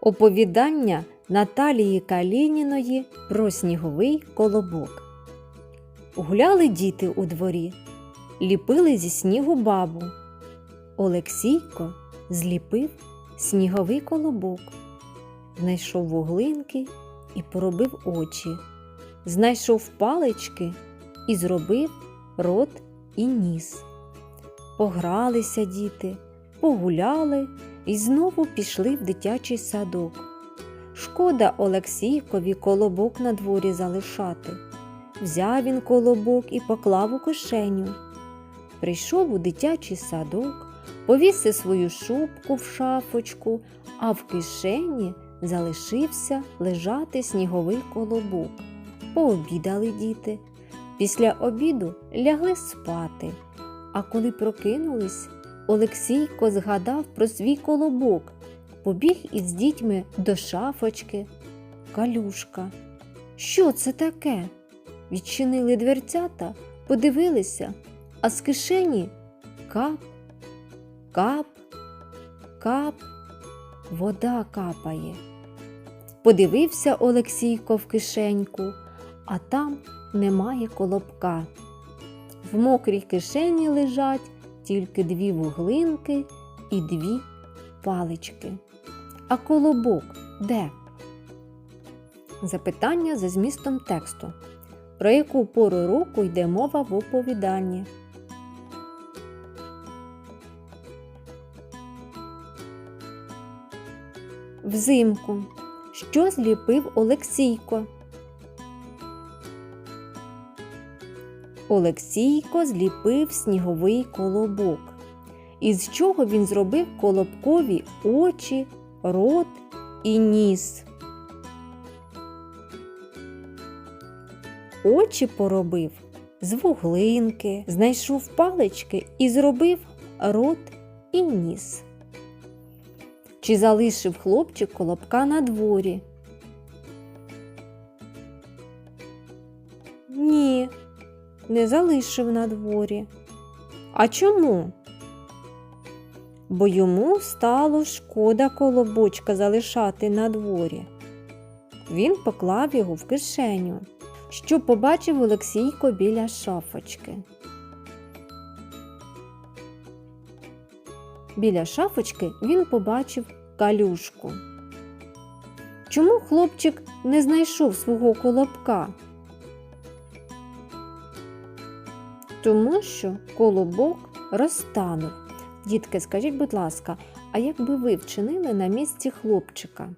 Оповідання Наталії Калініної про сніговий колобок. Гуляли діти у дворі, ліпили зі снігу бабу. Олексійко зліпив сніговий колобок, знайшов вуглинки і поробив очі, знайшов палички і зробив рот і ніс. Погралися діти, погуляли і знову пішли в дитячий садок. Шкода Олексійкові колобок на дворі залишати. Взяв він колобок і поклав у кишеню. Прийшов у дитячий садок, повісив свою шубку в шафочку, а в кишені залишився лежати сніговий колобок. Пообідали діти. Після обіду лягли спати. А коли прокинулись, Олексійко згадав про свій колобок, побіг із дітьми до шафочки. Калюшка. Що це таке? Відчинили дверцята, подивилися, а з кишені кап, кап, кап, вода капає. Подивився Олексійко в кишеньку, а там немає колобка. В мокрій кишені лежать тільки дві вуглинки і дві палички. А колобок де? Запитання за змістом тексту. Про яку пору року йде мова в оповіданні? Взимку. Що зліпив Олексійко? Олексійко зліпив сніговий колобок. Із чого він зробив колобкові очі, рот і ніс. Очі поробив з вуглинки, знайшов палички і зробив рот і ніс. Чи залишив хлопчик колобка на дворі? Не залишив на дворі. А чому? Бо йому стало шкода колобочка залишати на дворі. Він поклав його в кишеню, що побачив Олексійко біля шафочки. Біля шафочки він побачив калюшку. Чому хлопчик не знайшов свого колобка? Тому що колобок розтанув. Дітки, скажіть, будь ласка, а як би ви вчинили на місці хлопчика?